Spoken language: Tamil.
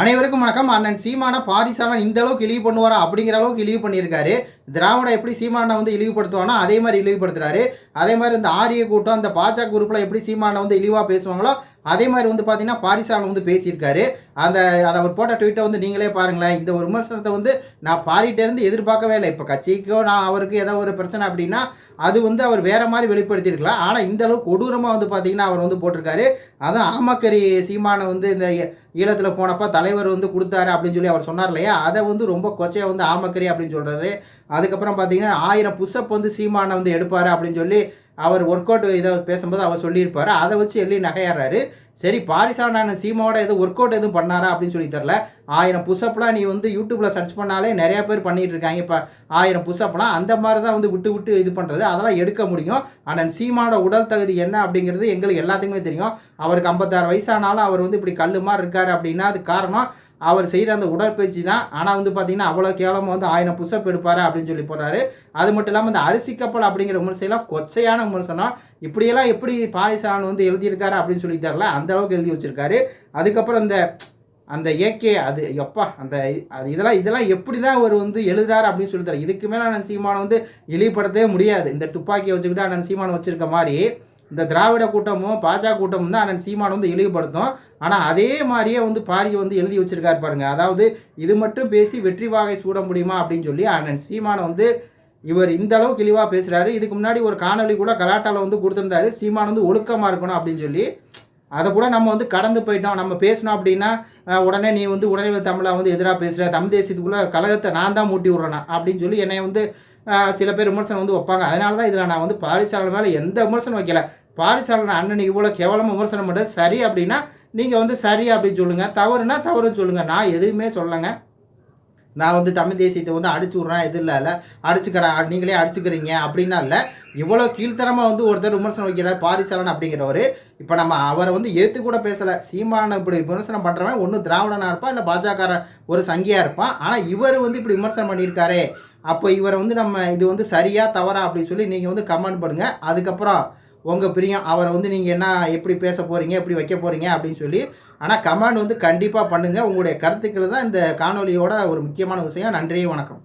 அனைவருக்கும் வணக்கம். அண்ணன் சீமான பாரிசாலன் இந்த அளவுக்கு இழிவு பண்ணுவாரா அப்படிங்கிற அளவுக்கு இழிவு பண்ணியிருக்காரு. திராவிட எப்படி சீமானை வந்து இழிவுபடுத்துவானோ அதே மாதிரி இழிவுபடுத்துறாரு. அதே மாதிரி இந்த ஆரிய கூட்டம் இந்த பாஜக குரூப்பில் எப்படி சீமானை வந்து இழிவாக பேசுவாங்களோ அதே மாதிரி வந்து பார்த்தீங்கன்னா பாரிசாலன் வந்து பேசியிருக்காரு. அந்த அதை அவர் போட்ட ட்வீட்டை வந்து நீங்களே பாருங்களேன். இந்த ஒரு விமர்சனத்தை வந்து நான் பாரிட்டேருந்து எதிர்பார்க்கவே இல்லை. இப்போ கட்சிக்கோ நான் அவருக்கு ஏதோ ஒரு பிரச்சனை அப்படின்னா அது வந்து அவர் வேற மாதிரி வெளிப்படுத்தியிருக்கலாம். ஆனால் இந்த அளவுக்கு கொடூரமாக வந்து பார்த்தீங்கன்னா அவர் வந்து போட்டிருக்காரு. அதான் ஆமக்கரி சீமானை வந்து இந்த ஈழத்தில் போனப்போ தலைவர் வந்து கொடுத்தாரு அப்படின்னு சொல்லி அவர் சொன்னார் இல்லையா? அதை வந்து ரொம்ப கொச்சையாக வந்து ஆமக்கரி அப்படின்னு சொல்கிறது அதுக்கப்புறம் பார்த்தீங்கன்னா ஆயிரம் புஷ்அப் வந்து சீமானை வந்து எடுப்பார் அப்படின்னு சொல்லி அவர் ஒர்க் அவுட் இதை பேசும்போது அவர் சொல்லியிருப்பார். அதை வச்சு எள்ளி நகையாடுறாரு. சரி பாரிசாலனான சீமாவோட எதுவும் ஒர்க் அவுட் எதுவும் பண்ணாரா அப்படின்னு சொல்லி தெரில ஆயிரம் புஷ்அப்லாம் நீ வந்து யூடியூப்பில் சர்ச் பண்ணாலே நிறைய பேர் பண்ணிட்டு இருக்காங்க. இப்போ ஆயிரம் புஷ்அப்லாம் அந்த மாதிரி தான் வந்து விட்டு விட்டு இது பண்ணுறது அதெல்லாம் எடுக்க முடியும். ஆனால் சீமானோட உடல் தகுதி என்ன அப்படிங்கிறது எங்களுக்கு எல்லாத்துக்குமே தெரியும். அவருக்கு ஐம்பத்தாறு வயசானாலும் அவர் வந்து இப்படி கல்லு மாதிரி இருக்காரு அப்படின்னா அது காரணம் அவர் செய்கிற அந்த உடற்பயிற்சி தான். ஆனால் வந்து பார்த்தீங்கன்னா அவ்வளோ கேவலமாக வந்து ஆயிரம் புஷ்அப் எடுப்பார் அப்படின்னு சொல்லி போடுறாரு. அது மட்டும் இல்லாமல் இந்த அரிசி கப்பல் அப்படிங்கிற விமர்சனம் கொச்சையான விமர்சனம். இப்படியெல்லாம் எப்படி பாரிசாலன் வந்து எழுதியிருக்காரு அப்படின்னு சொல்லி தரல அந்த அளவுக்கு எழுதி வச்சிருக்காரு. அதுக்கப்புறம் அந்த அந்த ஏகே அது எப்பா அந்த அது இதெல்லாம் இதெல்லாம் எப்படி தான் அவர் வந்து எழுதுறாரு அப்படின்னு சொல்லி தர இதுக்கு மேலே அண்ணன் சீமானை வந்து இழிவுபடுத்தவே முடியாது. இந்த துப்பாக்கியை வச்சுக்கிட்டு அண்ணன் சீமானை வச்சிருக்க மாதிரி இந்த திராவிட கூட்டமும் பாஜக கூட்டமும் தான் அண்ணன் சீமானை வந்து இழிவுபடுத்தும். ஆனால் அதே மாதிரியே வந்து பாரியை வந்து எழுதி வச்சிருக்காரு பாருங்க. அதாவது இது மட்டும் பேசி வெற்றி வாகை சூட முடியுமா அப்படின்னு சொல்லி அண்ணன் சீமானை வந்து இவர் இந்த அளவுக்கு இழிவாக பேசுகிறாரு இதுக்கு முன்னாடி ஒரு காணொளி கூட கலாட்டாவில் வந்து கொடுத்துருந்தாரு. சீமான் வந்து ஒழுக்கமாக இருக்கணும் அப்படின்னு சொல்லி. அதை கூட நம்ம வந்து கடந்து போயிட்டோம். நம்ம பேசினோம் அப்படின்னா உடனே நீ வந்து உடனே தமிழை வந்து எதிராக பேசுகிற தமிழ் தேசியத்துக்குள்ளே கழகத்தை நான் தான் மூட்டி விட்றேனா அப்படின்னு சொல்லி என்னை வந்து சில பேர் விமர்சனம் வந்து வைப்பாங்க. அதனால தான் இதில் நான் வந்து பாரிசாலன் மேலே எந்த விமர்சனம் வைக்கல. பாரிசாலன் அண்ணன் இவ்வளோ கேவலமாக விமர்சனம் பண்ணுறது சரி அப்படின்னா நீங்கள் வந்து சரி அப்படின்னு சொல்லுங்கள் தவறுனா தவறுன்னு சொல்லுங்கள் நான் எதுவுமே சொல்லலைங்க. நான் வந்து தமிழ் தேசியத்தை வந்து அடிச்சு விட்றேன். எதுவும் இல்லை இல்லை. அடிச்சுக்கிறேன். நீங்களே அடிச்சுக்கிறீங்க அப்படின்னா இல்லை. இவ்வளோ கீழ்த்தரமாக வந்து ஒருத்தர் விமர்சனம் வைக்கிறார் பாரிசாலன் அப்படிங்கிறவர். இப்போ நம்ம அவரை வந்து ஏற்று கூட பேசலை. சீமான இப்படி விமர்சனம் பண்ணுறவன் ஒன்று திராவிடனாக இருப்பான் இல்லை பாஜக ஒரு சங்கியாக இருப்பான். ஆனால் இவர் வந்து இப்படி விமர்சனம் பண்ணியிருக்காரே. அப்போ இவரை வந்து நம்ம இது வந்து சரியா தவறா அப்படின்னு சொல்லி நீங்கள் வந்து கமெண்ட் பண்ணுங்கள் அதுக்கப்புறம் உங்கள் பிரியம் அவரை வந்து நீங்கள் என்ன எப்படி பேச போகிறீங்க எப்படி வைக்க போகிறீங்க அப்படின்னு சொல்லி ஆனால் கமெண்ட் வந்து கண்டிப்பாக பண்ணுங்கள் உங்களுடைய கருத்துக்கள் தான் இந்த காணொலியோட ஒரு முக்கியமான விஷயம். நன்றி வணக்கம்.